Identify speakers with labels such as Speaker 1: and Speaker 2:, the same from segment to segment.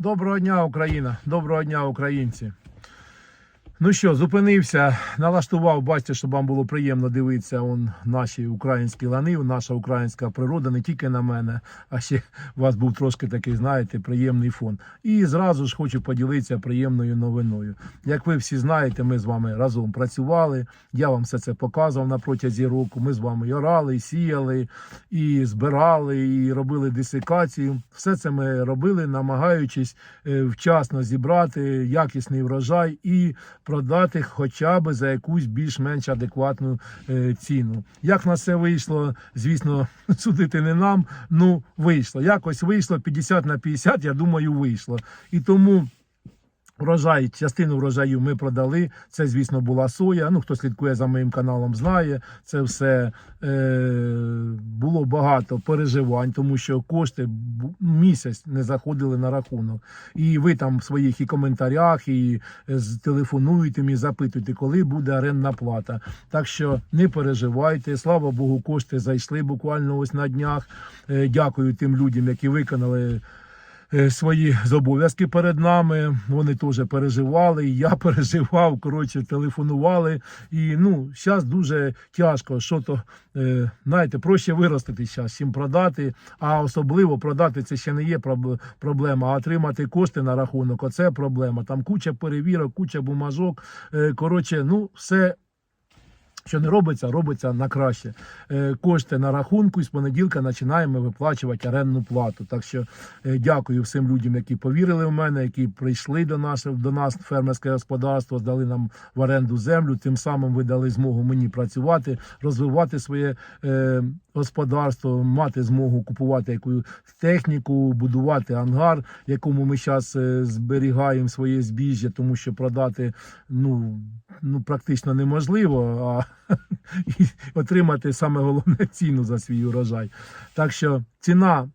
Speaker 1: Доброго дня, Україна! Доброго дня, українці! Ну що, зупинився, налаштував, бачите, щоб вам було приємно дивитися он, наші українські лани, наша українська природа, не тільки на мене, а ще у вас був трошки такий, знаєте, приємний фон. І зразу ж хочу поділитися приємною новиною. Як ви всі знаєте, ми з вами разом працювали. Я вам все це показував на протязі року. Ми з вами і орали, і сіяли, і збирали, і робили дисекацію. Все це ми робили, намагаючись е, вчасно зібрати якісний врожай і продати хоча б за якусь більш-менш адекватну е, ціну. Як на це вийшло, звісно, судити не нам. Ну вийшло. Якось вийшло 50 на 50, я думаю, вийшло. І тому. Врожай, частину врожаю ми продали. Це, звісно, була соя. Ну, хто слідкує за моїм каналом, знає. Це все е, було багато переживань, тому що кошти місяць не заходили на рахунок. І ви там в своїх і коментарях, і е, телефонуєте мені, запитуєте, коли буде орендна плата. Так що не переживайте. Слава Богу, кошти зайшли буквально ось на днях. Е, дякую тим людям, які виконали свої зобов'язки перед нами. Вони теж переживали, і я переживав. Коротше, телефонували. І ну, зараз дуже тяжко. Що то, е, знаєте, проще виростити зараз, чим продати. А особливо продати це ще не є проблема. А отримати кошти на рахунок оце проблема. Там куча перевірок, куча бумажок. Е, коротше, ну все. Що не робиться, робиться на краще. Е, Кошти на рахунку і з понеділка починаємо виплачувати орендну плату. Так що е, дякую всім людям, які повірили в мене, які прийшли до нас, до нас фермерське господарство, здали нам в оренду землю. Тим самим ви дали змогу мені працювати, розвивати своє е, господарство, мати змогу купувати яку техніку, будувати ангар, якому ми зараз зберігаємо своє збіжжя, тому що продати ну, ну практично неможливо, а і отримати саме головне ціну за свій урожай. Так що ціна,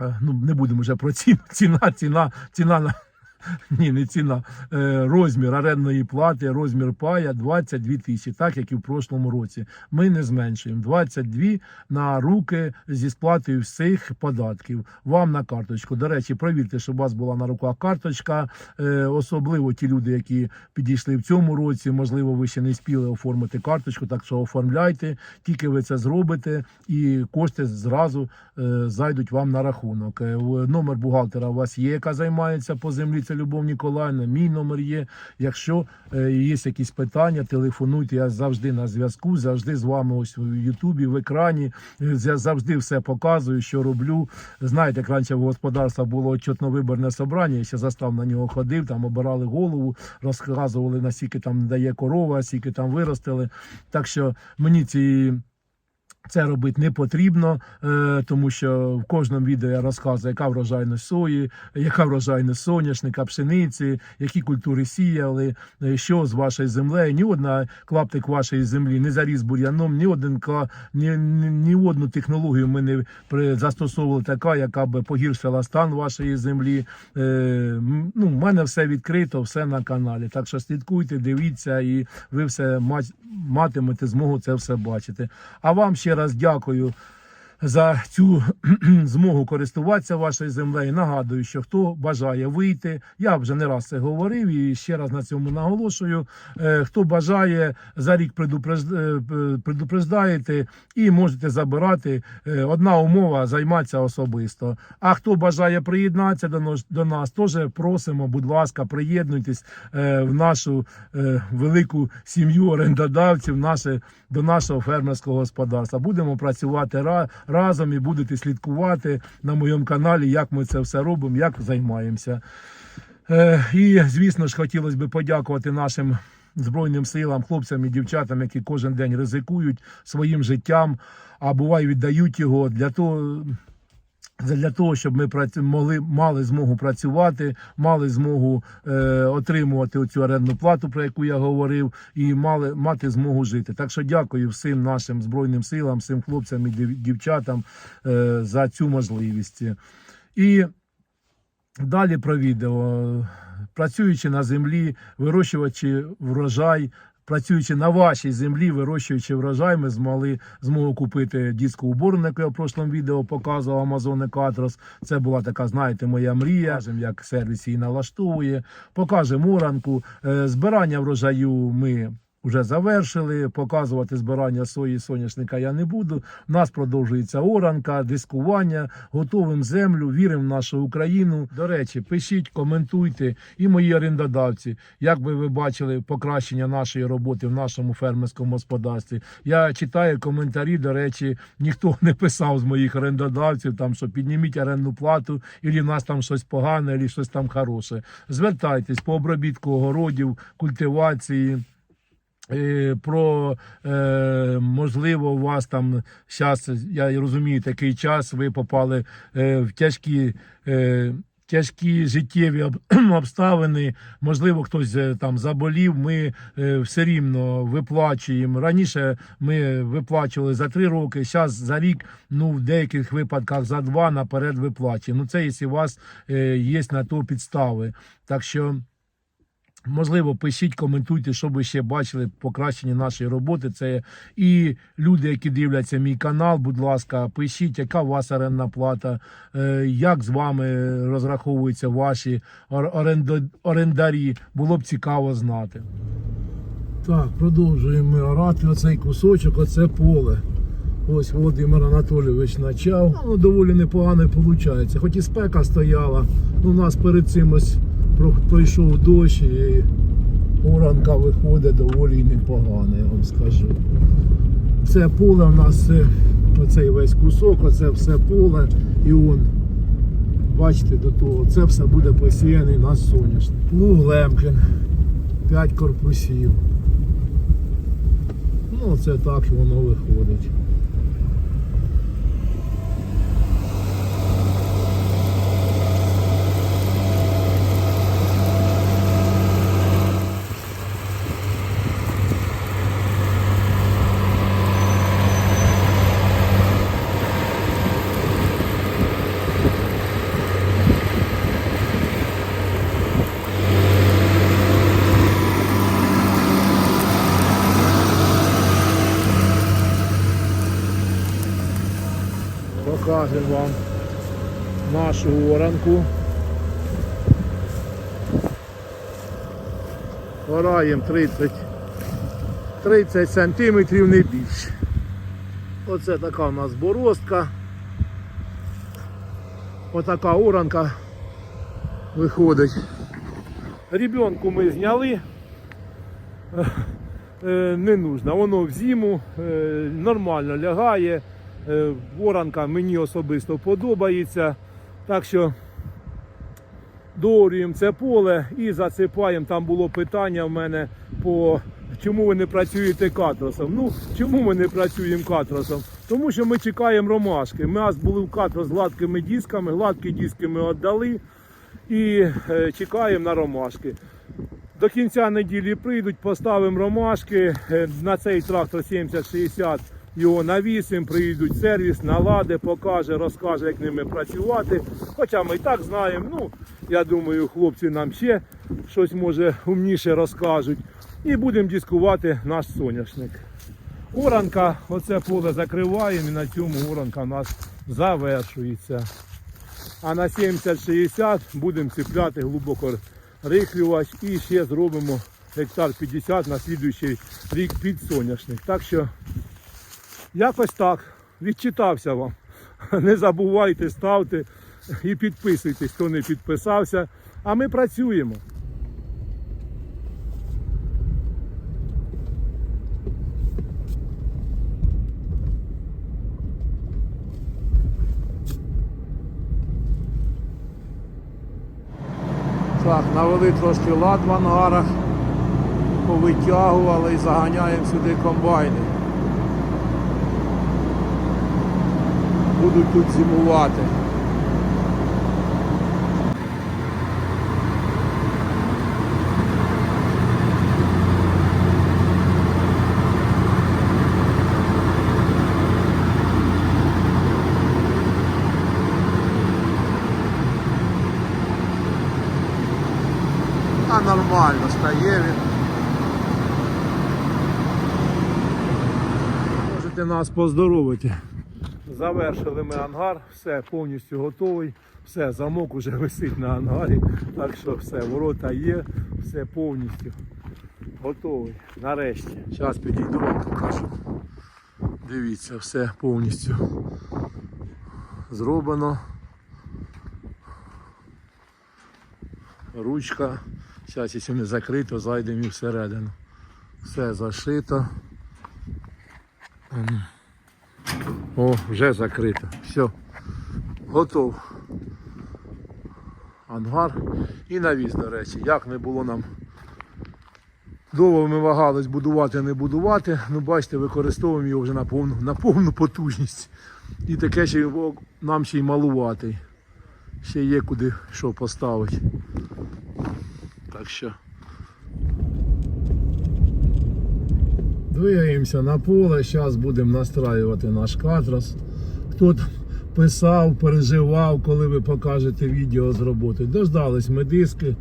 Speaker 1: е, ну не будемо вже про ціну, ціна, ціна, ціна на. Ні, не ціна. Е, розмір орендної плати, розмір пая 22 тисячі, так як і в прошлому році. Ми не зменшуємо. 22 на руки зі сплатою всіх податків. Вам на карточку. До речі, провірте, щоб у вас була на руках карточка. Е, особливо ті люди, які підійшли в цьому році. Можливо, ви ще не спіли оформити карточку, так що оформляйте. Тільки ви це зробите, і кошти зразу е, зайдуть вам на рахунок. Номер бухгалтера у вас є, яка займається по землі. Це Любов Ніколаївна. Мій номер є. Якщо е, є якісь питання, телефонуйте. Я завжди на зв'язку, завжди з вами ось в Ютубі, в екрані. Е, Я завжди все показую, що роблю. Знаєте, як раніше в господарства було отчетно-виборне собрання, я ще застав на нього ходив, там обирали голову, розказували, наскільки там дає корова, скільки там виростили. Так що мені ці. Це робити не потрібно, е, тому що в кожному відео я розказую, яка врожайність сої, яка врожайність соняшника, пшениці, які культури сіяли, е, що з вашою землею. Ні одна клаптик вашої землі не заріс бур'яном, ні один ні, ні, ні одну технологію ми не застосовували така, яка б погіршила стан вашої землі. Е, ну, в мене все відкрито, все на каналі. Так що слідкуйте, дивіться, і ви все матимете змогу це все бачити. А вам ще раз дякую за цю змогу користуватися вашою землею. Нагадую, що хто бажає вийти, я вже не раз це говорив і ще раз на цьому наголошую. Е, Хто бажає за рік е, предупреждаєте і можете забирати. Е, Одна умова займатися особисто. А хто бажає приєднатися до нас, теж просимо, будь ласка, приєднуйтесь в нашу велику сім'ю орендодавців, наше до нашого фермерського господарства. Будемо працювати ра- разом і будете слідкувати на моєму каналі, як ми це все робимо, як займаємося. Е, І, звісно ж, хотілося б подякувати нашим Збройним силам, хлопцям і дівчатам, які кожен день ризикують своїм життям, а буває віддають його для того. Для того, щоб ми могли мали змогу працювати, мали змогу е, отримувати оцю орендну плату, про яку я говорив, і мали мати змогу жити. Так що дякую всім нашим збройним силам, всім хлопцям і дівчатам е, за цю можливість. І далі про відео. Працюючи на землі, вирощуючи врожай, працюючи на вашій землі, вирощуючи врожай, ми змогли змогу купити дискоуборник, яку я в прошлому відео показував Амазони Катрос. Це була така, знаєте, моя мрія. Як сервіс її налаштовує. Покажемо оранку. Е, Збирання врожаю ми. Вже завершили. Показувати збирання сої соняшника я не буду. У нас продовжується оранка, дискування, готовим землю, віримо в нашу Україну. До речі, пишіть, коментуйте і мої орендодавці. Як би ви бачили покращення нашої роботи в нашому фермерському господарстві? Я читаю коментарі. До речі, ніхто не писав з моїх орендодавців, там що підніміть орендну плату, і в нас там щось погане, і щось там хороше. Звертайтесь по обробітку огородів, культивації. Про е, можливо, у вас там зараз, я розумію, такий час, ви попали е, в тяжкі. Е, Тяжкі життєві обставини, можливо, хтось там заболів. Ми все рівно виплачуємо. Раніше ми виплачували за три роки, зараз за рік, ну в деяких випадках за два наперед виплачуємо. Ну це якщо у вас є на то підстави. Так що. Можливо, пишіть, коментуйте, що ви ще бачили покращення нашої роботи. Це і люди, які дивляться мій канал. Будь ласка, пишіть, яка у вас орендна плата, е, як з вами розраховуються ваші орендарі. Було б цікаво знати. Так, продовжуємо ми орати оцей кусочок, оце поле. Ось Володимир Анатолійович почав. Ну, доволі непогано виходить. Хоч і спека стояла, ну, у нас перед цим пройшов дощ і оранка виходить доволі непогано, я вам скажу. Це поле у нас, е, оцей весь кусок, оце все поле, і он, бачите, до того, це все буде посіяний на соняшник. Луг Лемкін, 5 корпусів. Ну, це так воно виходить. Покажемо вам нашу оранку. Ораємо 30, 30 сантиметрів не більше. Оце така у нас боростка. Отака оранка виходить. Рібенку ми зняли. Е, не нужно. Воно в зиму е, нормально лягає. Е, Воронка мені особисто подобається. Так що доорюємо це поле і засипаємо. Там було питання в мене по чому ви не працюєте катросом. Ну, чому ми не працюємо катросом? Тому що ми чекаємо ромашки. Ми нас були в катрос з гладкими дисками, гладкі диски ми віддали і е, чекаємо на ромашки. До кінця неділі прийдуть, поставимо ромашки. Е, На цей трактор 70-60 його навісимо, приїдуть сервіс, налади, покаже, розкаже, як ними працювати. Хоча ми і так знаємо. Ну, я думаю, хлопці нам ще щось може умніше розкажуть. І будемо дискувати наш соняшник. Оранка, оце поле закриваємо і на цьому оранка у нас завершується. А на 70-60 будемо цепляти глибоко рихлювач і ще зробимо гектар 50 на слідуючий рік під соняшник. Так що якось так. Відчитався вам. Не забувайте, ставте і підписуйтесь, хто не підписався. А ми працюємо. Так, навели трошки лад в ангарах, повитягували і заганяємо сюди комбайни. Будуть тут зимувати. А нормально стає він. нас поздоровити. Завершили ми ангар, все повністю готовий. Все, замок уже висить на ангарі. Так що все, ворота є, все повністю готовий. Нарешті. Зараз підійду вам покажу. Дивіться, все повністю зроблено. Ручка. Зараз, якщо не закрито, зайдемо і всередину. Все зашито. О, вже закрито. Все. Готов. Ангар і навіс, до речі. Як не було нам. Довго ми вагались будувати, не будувати. Ну, бачите, використовуємо його вже на повну, на повну потужність. І таке ще нам ще й малуватий. Ще є куди що поставити. Так що. Двигаємося на поле, зараз будемо настраювати наш катрос. Хто писав, переживав, коли ви покажете відео з роботи. Дождались ми диски,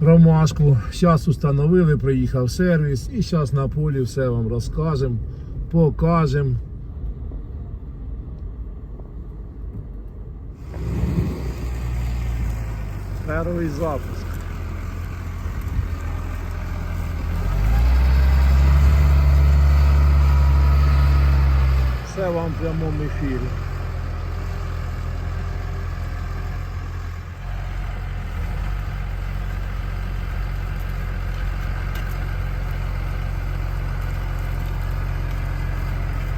Speaker 1: ромашку. Зараз установили, приїхав сервіс і зараз на полі все вам розкажемо, покажемо. Перший запуск. Вам в прямому ефірі.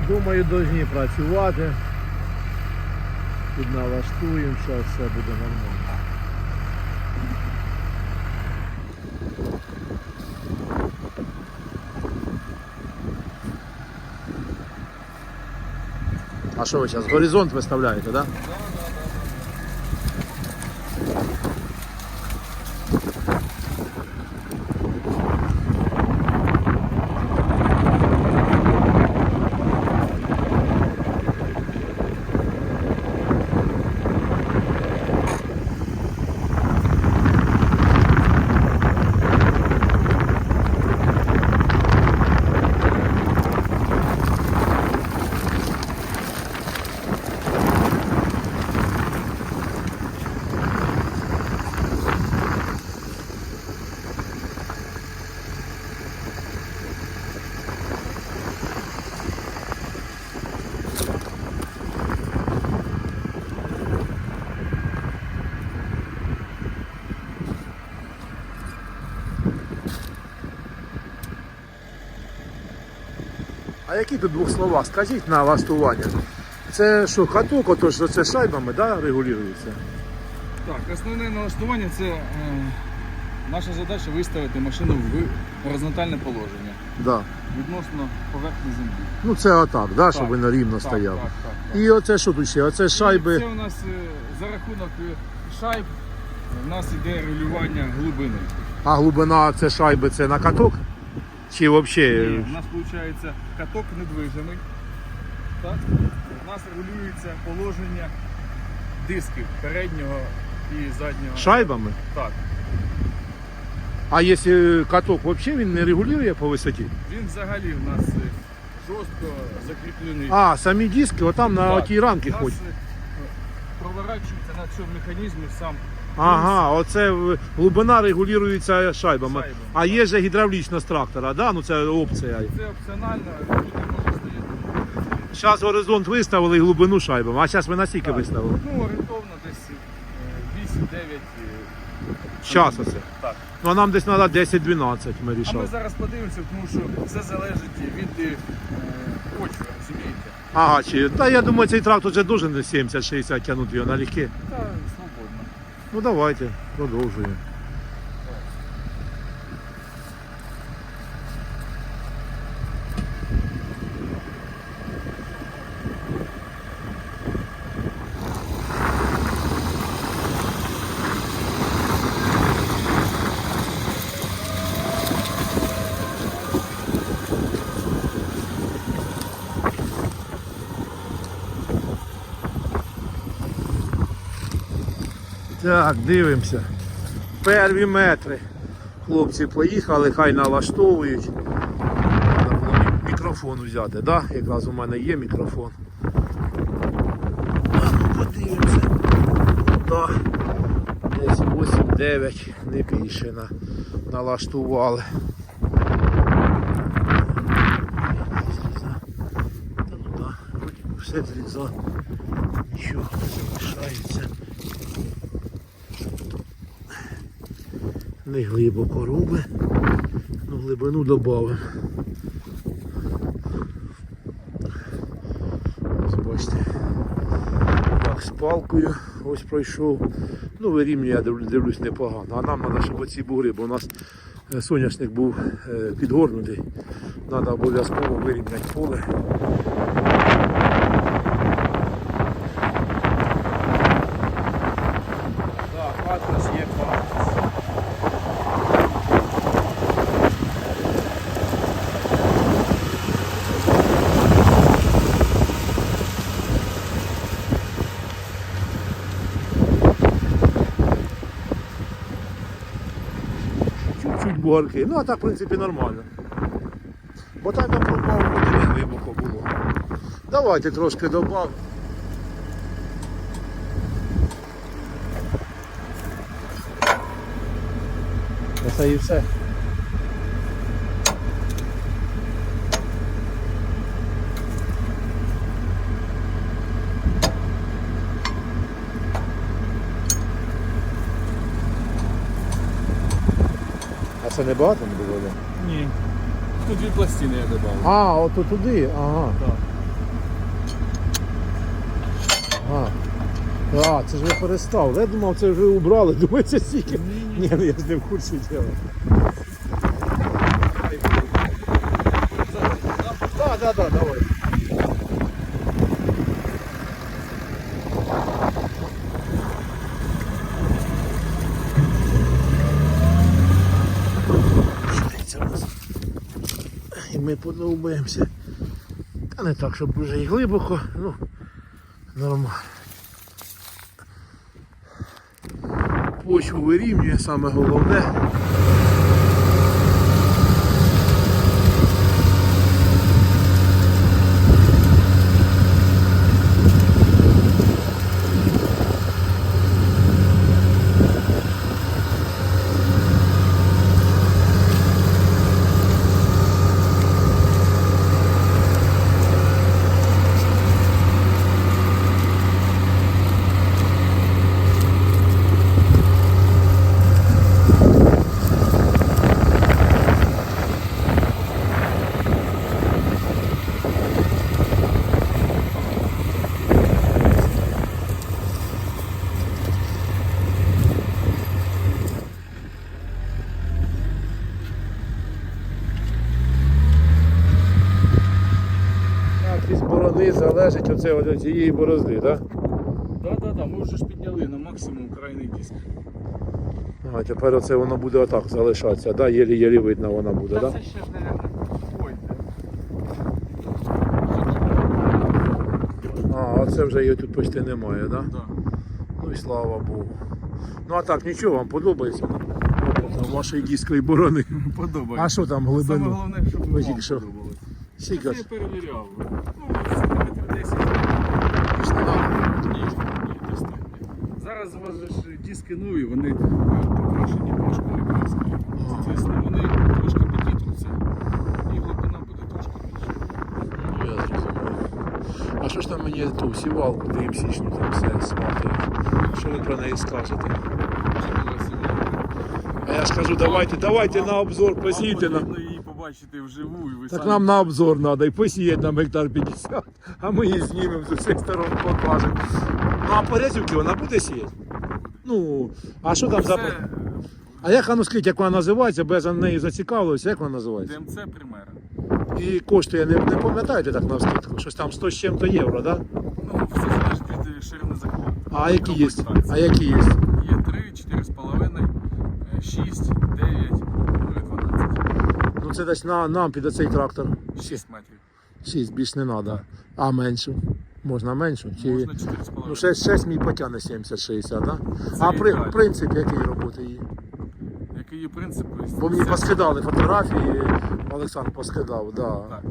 Speaker 1: Думаю, повинні працювати. Підналаштуємо, зараз все буде нормально. Що ви зараз? Горизонт виставляєте, так? Да? Які тут двох слова? Скажіть на ластування. Це що, каток, ото що це шайбами да, регулюється?
Speaker 2: Так, основне налаштування це е, наша задача виставити машину в горизонтальне положення
Speaker 1: Да.
Speaker 2: відносно поверхні землі.
Speaker 1: Ну це отак, да, щоб він рівно
Speaker 2: Так,
Speaker 1: стояв.
Speaker 2: Так, так, так.
Speaker 1: І оце що тут ще? Оце шайби.
Speaker 2: Це у нас е, за рахунок е, шайб у нас іде регулювання глибини.
Speaker 1: А глибина це шайби це на каток? Чи взагалі?
Speaker 2: у нас виходить каток недвижимий. Так? У нас регулюється положення дисків переднього і заднього.
Speaker 1: Шайбами?
Speaker 2: Так.
Speaker 1: А якщо каток взагалі він не регулює по висоті?
Speaker 2: Він взагалі у нас е, жорстко закріплений.
Speaker 1: А, самі диски, отам на
Speaker 2: Так.
Speaker 1: отій рамки ходять.
Speaker 2: е, проворачується на цьому механізмі сам.
Speaker 1: Ага, оце глибина регулюється шайбами.
Speaker 2: Шайбами,
Speaker 1: А є же гідравлічна з трактора, да? ну це опція.
Speaker 2: Це опціонально, люди може стояти.
Speaker 1: Зараз горизонт виставили і глибину шайбами. А зараз ви настільки
Speaker 2: Так.
Speaker 1: виставили?
Speaker 2: Ну, орієнтовно десь е, 8-9. е,
Speaker 1: Час оце.
Speaker 2: Так.
Speaker 1: Ну а нам десь треба 10-12 ми
Speaker 2: А ми зараз подивимося, тому що все залежить від е, почви, розумієте?
Speaker 1: Ага, чи. Та я думаю, цей трактор вже дуже 70-60 тягнути його налегке.
Speaker 2: Та свободно.
Speaker 1: Ну давайте, продовжуємо. Так, дивимося. Перві метри. Хлопці поїхали, хай налаштовують. Треба мікрофон взяти, да? Якраз у мене є мікрофон. Ну, Подивимося. Да. Десь 8-9, не більше на, налаштували. Та ну да, вроді все зрізав. Нічого не залишається. Не глибоко руби, ну глибину додамо. Ось бачите, як з палкою ось пройшов. Ну, вирівнює, я дивлюсь, дивлюсь непогано. А нам треба, щоб оці бугри, бо у нас е, соняшник був е, підгорнутий. Треба обов'язково вирівняти поле. Так, патрос є патрос. Чуть-чуть бугарки. Ну а так, в принципі, нормально. Бо там я пропав, не глибоко було. Давайте трошки добавимо. Це і все. Це не багато не було?
Speaker 2: Ні. Тут дві пластини я додав.
Speaker 1: А, от туди, ага.
Speaker 2: Так.
Speaker 1: А. А, це ж ви перестав. Я думав, це вже убрали. Думаю, це стільки. Ні, ну я ж не в курсі діла. Так, так, так, давай. Щастя у нас. І ми подовбаємося. Та не так, щоб дуже і глибоко, ну нормально. Почву вирівнює, саме головне. Так, залежить оце от від цієї борозди, так?
Speaker 2: Так, так, так, ми вже ж підняли на максимум крайний диск.
Speaker 1: А тепер оце воно буде отак залишатися, да? Єлі-єлі видно вона буде,
Speaker 2: Та
Speaker 1: так?
Speaker 2: це ще ж, мабуть.
Speaker 1: А, оце вже її тут почти немає, так? Да?
Speaker 2: Да.
Speaker 1: Ну і слава Богу. Ну а так, нічого, вам подобається? Там вашої дискової борони.
Speaker 2: Подобається.
Speaker 1: А що там
Speaker 2: Саме головне, щоб
Speaker 1: Ви
Speaker 2: вам? Це я перевіряв. Ну, сантиметрів 10.
Speaker 1: Більш не надо.
Speaker 2: Ні, ні, достатньо. Зараз у вас же ж диски нові, вони е, покрашені трошки ліпецькою. Соответственно, вони трошки підітруться і глибина буде трошки більше.
Speaker 1: Ну, я зрозумів. А що ж там мені ту сівалку ДМС-шну там все сматують? Що ви про неї скажете? А я ж кажу, давайте, давайте на обзор посійте нам.
Speaker 2: Потрібно її побачити вживу і ви
Speaker 1: Так
Speaker 2: самі
Speaker 1: нам на обзор треба і посіяти нам гектар 50, а ми її знімемо з усіх сторон покажемо. А Порезівки вона буде сіяти? Ну, а що там за.
Speaker 2: Це
Speaker 1: А як воно скажіть, як вона називається, бо я за нею зацікавився, як вона називається?
Speaker 2: ДМЦ Примера.
Speaker 1: І коштує, не, не пам'ятаєте так на скидку, щось там 100 з чим-то євро, так? Да?
Speaker 2: Ну, все залежить від ширини захвату.
Speaker 1: А які є? А які є?
Speaker 2: Є 3, 4,5, 6, 9, ну 12.
Speaker 1: Ну це десь на, нам під оцей трактор.
Speaker 2: 6 метрів.
Speaker 1: 6 більш не треба. А меншу? Можна меншу? Чи...
Speaker 2: Можна 4,5.
Speaker 1: Ну 6, 6 мій потягне 70-60, так? Да? А при, принцип який роботи її?
Speaker 2: Який є принцип?
Speaker 1: Бо мені поскидали фотографії, Олександр поскидав, да.
Speaker 2: Так.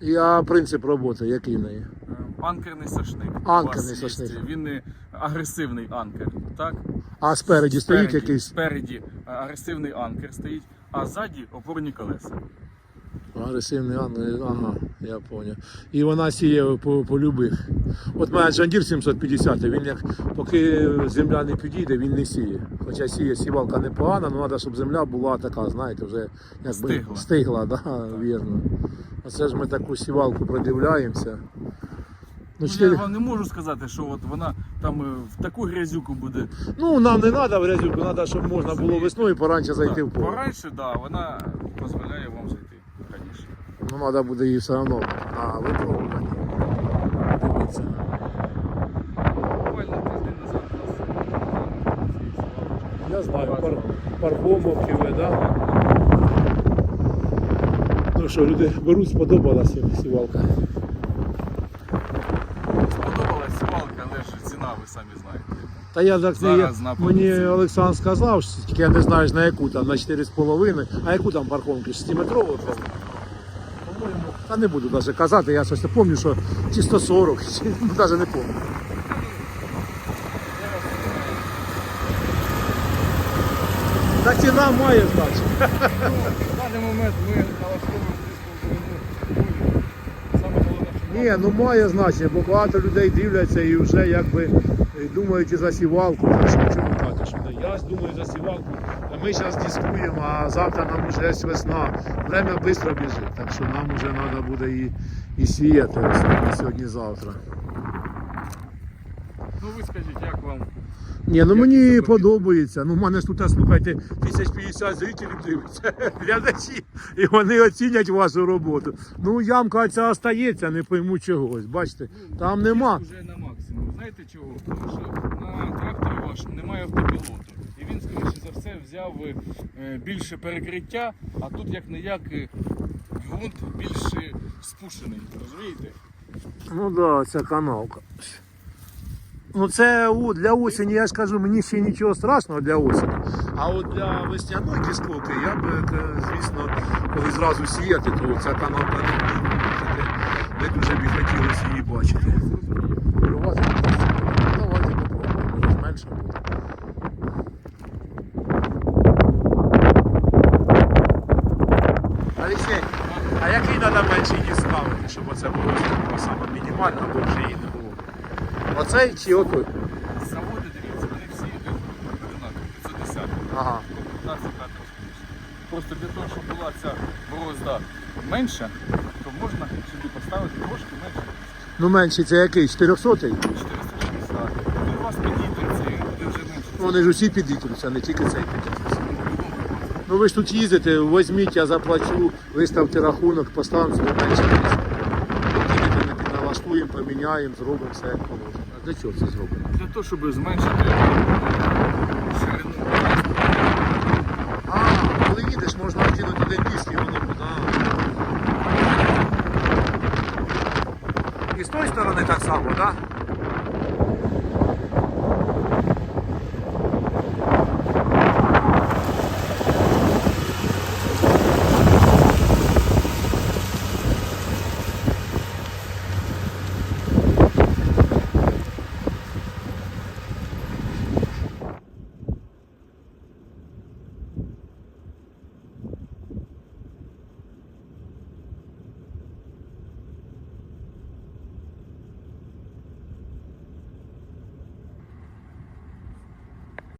Speaker 1: І а принцип роботи який в неї?
Speaker 2: Е, Анкерний сошник.
Speaker 1: Анкерний
Speaker 2: вас є. Він не агресивний анкер. Так?
Speaker 1: А спереді стоїть якийсь
Speaker 2: Спереді е, агресивний анкер стоїть, а ззаді опорні колеса.
Speaker 1: Агресивний ангел. Ага, я поняв. І вона сіє по, по любих. От мене Джандір 750, він як поки земля не підійде, він не сіє. Хоча сіє сівалка непогана, але треба, щоб земля була така, знаєте, вже якби
Speaker 2: Стигла.
Speaker 1: стигла да, вірно. Оце ж ми таку сівалку продивляємося. Ну,
Speaker 2: Ну, я вам не можу сказати, що от вона там е, в таку грязюку буде.
Speaker 1: ну нам не треба в грязюку, треба, щоб можна було весною пораньше зайти в поле.
Speaker 2: Пораньше, да, вона дозволяє вам зайти.
Speaker 1: Ну, треба буде її все одно на випробувати. Дивіться.
Speaker 2: Буквально тиждень назад нас
Speaker 1: Я знаю, пар, парбомовки ви, да? Ну що, люди беруть, сподобалася сівалка.
Speaker 2: сподобалась сівалка, але ж ціна, ви самі знаєте.
Speaker 1: Та я так не
Speaker 2: на
Speaker 1: мені
Speaker 2: позиції.
Speaker 1: Олександр сказав, що тільки я не знаю на яку там, на 4,5. А яку там парковки? 6-метрову? Та не буду навіть казати, я щось не пам'ятаю, що чи 140, чи ну, навіть не пам'ятаю. Та ціна має значення.
Speaker 2: В даний момент ми налаштовуємо дискову Саме головне, що
Speaker 1: Ні, ну має значення, бо багато людей дивляться і вже якби думають і за сівалку. Ж думаю за сівалку. Ми зараз дискуємо, а завтра нам вже весна. Время швидко біжить, так що нам вже треба буде і, і сіяти сьогодні-завтра.
Speaker 2: Ну ви скажіть, як вам?
Speaker 1: Ні, ну мені подобається. Ну, в мене ж тут, слухайте, 1050 зрителів дивиться, глядачі, і вони оцінять вашу роботу. Ну, ямка ця остається, не пойму чогось. Бачите, там нема.
Speaker 2: Максимум. Знаєте чого? Тому що на тракторі вашому немає автопілоту. І він, скоріше за все, взяв е, більше перекриття, а тут як не як ґрунт більш е, спушений. Розумієте?
Speaker 1: Ну да, ця канавка. Ну це для осені, я ж кажу, мені ще нічого страшного для осені. А от для весняної дисковки я б, е, звісно, коли зразу сіяти, то ця канавка не, не дуже б хотілося її бачити. Давайте може буде. Алексей, а який треба менший ніж ставити, щоб оце було саме мінімально, бо вже її не було? Оцей чи отой?
Speaker 2: Заводи, дивіться, вони всі йдуть одинакові. 510.
Speaker 1: Ага.
Speaker 2: 15 метрів. Просто для того, щоб була ця борозда менша, то можна сюди поставити трошки менше.
Speaker 1: Ну менший це який? 400
Speaker 2: 460. Тут у вас підійдеться, буде вже менше.
Speaker 1: Вони ж усі підітруться, не тільки цей підітруться. Ну ви ж тут їздите, візьміть, я заплачу, виставте рахунок, поставимо собі менше місця. Тільки поміняємо, зробимо все як положено. А для чого це зробимо?
Speaker 2: Для того, щоб зменшити